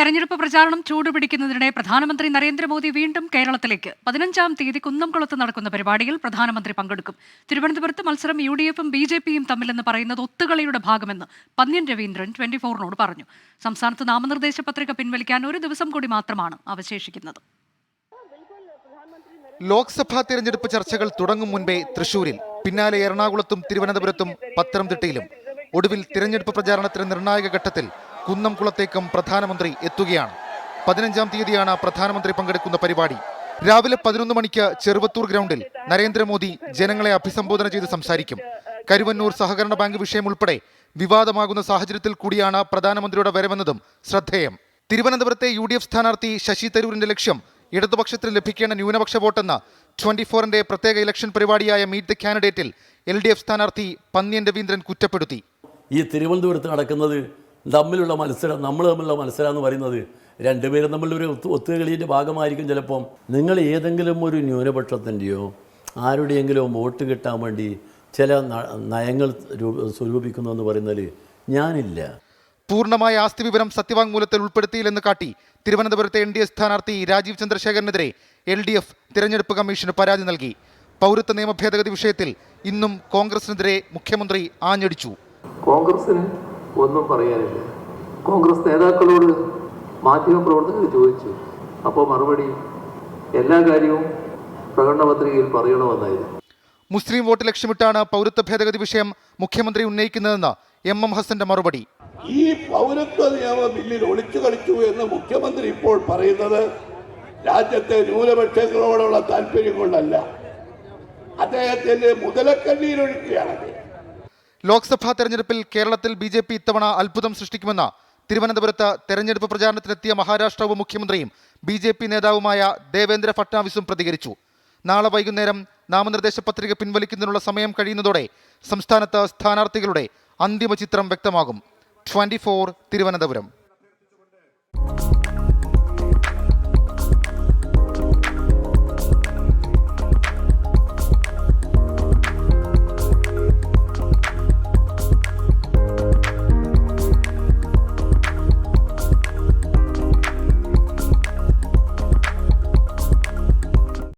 തെരഞ്ഞെടുപ്പ് പ്രചാരണം ചൂടുപിടിക്കുന്നതിനിടെ പ്രധാനമന്ത്രി നരേന്ദ്രമോദി വീണ്ടും കേരളത്തിലേക്ക്. പതിനഞ്ചാം തീയതി കുന്നംകുളത്ത് നടക്കുന്ന പരിപാടിയിൽ പ്രധാനമന്ത്രി പങ്കെടുക്കും. തിരുവനന്തപുരത്ത് മത്സരം യു ഡി എഫും ബി ജെ പിയും തമ്മിലെന്ന് പറയുന്നത് ഒത്തുകളിയുടെ ഭാഗമെന്ന് പന്ന്യൻ രവീന്ദ്രൻ ട്വന്റി ഫോറിനോട് പറഞ്ഞു. സംസ്ഥാനത്ത് നാമനിർദ്ദേശ പത്രിക പിൻവലിക്കാൻ ഒരു ദിവസം കൂടി മാത്രമാണ് അവശേഷിക്കുന്നത്. ലോക്സഭാ തിരഞ്ഞെടുപ്പ് ചർച്ചകൾ തുടങ്ങും മുൻപേ തൃശൂരിൽ പിന്നാലെ എറണാകുളത്തും തിരുവനന്തപുരത്തും പത്തനംതിട്ടയിലും. ഒടുവിൽ തിരഞ്ഞെടുപ്പ് പ്രചാരണത്തിന് നിർണായക ഘട്ടത്തിൽ കുന്നംകുളത്തേക്കും പ്രധാനമന്ത്രി എത്തുകയാണ്. പതിനഞ്ചാം തീയതിയാണ് പ്രധാനമന്ത്രി പങ്കെടുക്കുന്ന പരിപാടി. രാവിലെ പതിനൊന്ന് മണിക്ക് ചെറുവത്തൂർ ഗ്രൗണ്ടിൽ നരേന്ദ്രമോദി ജനങ്ങളെ അഭിസംബോധന ചെയ്ത് സംസാരിക്കും. കരുവന്നൂർ സഹകരണ ബാങ്ക് വിഷയം ഉൾപ്പെടെ വിവാദമാകുന്ന സാഹചര്യത്തിൽ കൂടിയാണ് പ്രധാനമന്ത്രിയുടെ വരവെന്നതും ശ്രദ്ധേയം. തിരുവനന്തപുരത്തെ യു ഡി എഫ് സ്ഥാനാർത്ഥി ശശി തരൂരിന്റെ ലക്ഷ്യം ഇടതുപക്ഷത്തിന് ലഭിക്കേണ്ട ന്യൂനപക്ഷ വോട്ടെന്ന് ട്വന്റി ഫോറിന്റെ പ്രത്യേക ഇലക്ഷൻ പരിപാടിയായ മീറ്റ് ദ കാൻഡിഡേറ്റിൽ എൽ ഡി എഫ് സ്ഥാനാർത്ഥി പന്ന്യൻ രവീന്ദ്രൻ കുറ്റപ്പെടുത്തി. ഈ തിരുവനന്തപുരത്ത് നടക്കുന്നത് തമ്മിലുള്ള മത്സരം നമ്മൾ തമ്മിലുള്ള മത്സരം എന്ന് പറയുന്നത് രണ്ടുപേരും തമ്മിലൊരു ഒത്തു ഒത്തുകളിന്റെ ഭാഗമായിരിക്കും ചിലപ്പം. നിങ്ങൾ ഏതെങ്കിലും ഒരു ന്യൂനപക്ഷത്തിന്റെയോ ആരുടെയെങ്കിലും വോട്ട് കിട്ടാൻ വേണ്ടി ചില നയങ്ങൾ രൂപ സ്വരൂപിക്കുന്നു എന്ന് പറയുന്നതിൽ ഞാനില്ല. പൂർണമായ ആസ്തി വിവരം സത്യവാങ്മൂലത്തിൽ ഉൾപ്പെടുത്തിയില്ലെന്ന് കാട്ടി തിരുവനന്തപുരത്തെ എൻ ഡി എ സ്ഥാനാർത്ഥി രാജീവ് ചന്ദ്രശേഖരനെതിരെ എൽ ഡി എഫ് തിരഞ്ഞെടുപ്പ് കമ്മീഷന് പരാതി നൽകി. പൗരത്വ നിയമ ഭേദഗതി വിഷയത്തിൽ ഇന്നും കോൺഗ്രസിനെതിരെ മുഖ്യമന്ത്രി ആഞ്ഞടിച്ചു. കോൺഗ്രസിന് ഒന്നും പറയാനില്ല. കോൺഗ്രസ് നേതാക്കളോട് മാധ്യമപ്രവർത്തകർ ചോദിച്ചു. അപ്പോൾ മറുപടി എല്ലാ കാര്യവും പ്രകടന പത്രികയിൽ പറയണമെന്നായിരുന്നു. മുസ്ലിം വോട്ട് ലക്ഷ്യമിട്ടാണ് പൗരത്വ ഭേദഗതി വിഷയം മുഖ്യമന്ത്രി ഉന്നയിക്കുന്നതെന്ന് എം എം ഹസന്റെ മറുപടി. ഈ പൗരത്വ നിയമ ബില്ലിൽ ഒളിച്ചു കളിച്ചു എന്ന് മുഖ്യമന്ത്രി ഇപ്പോൾ പറയുന്നത് രാജ്യത്തെ ന്യൂനപക്ഷങ്ങളോടുള്ള താല്പര്യം കൊണ്ടല്ല. അദ്ദേഹത്തിന്റെ മുതലക്കണ്ണീരൊഴുക്കുകയാണ് അദ്ദേഹം ലോക്സഭാ തെരഞ്ഞെടുപ്പിൽ കേരളത്തിൽ ബി ജെ പി ഇത്തവണ അത്ഭുതം സൃഷ്ടിക്കുമെന്ന തിരുവനന്തപുരത്ത് തെരഞ്ഞെടുപ്പ് പ്രചാരണത്തിനെത്തിയ മഹാരാഷ്ട്ര ഉപമുഖ്യമന്ത്രിയും ബി ജെ പി നേതാവുമായ ദേവേന്ദ്ര ഫട്നാവിസും പ്രതികരിച്ചു. നാളെ വൈകുന്നേരം നാമനിർദ്ദേശ പത്രിക പിൻവലിക്കുന്നതിനുള്ള സമയം കഴിയുന്നതോടെ സംസ്ഥാനത്ത് സ്ഥാനാർത്ഥികളുടെ അന്തിമ ചിത്രം വ്യക്തമാകും. ട്വന്റി തിരുവനന്തപുരം.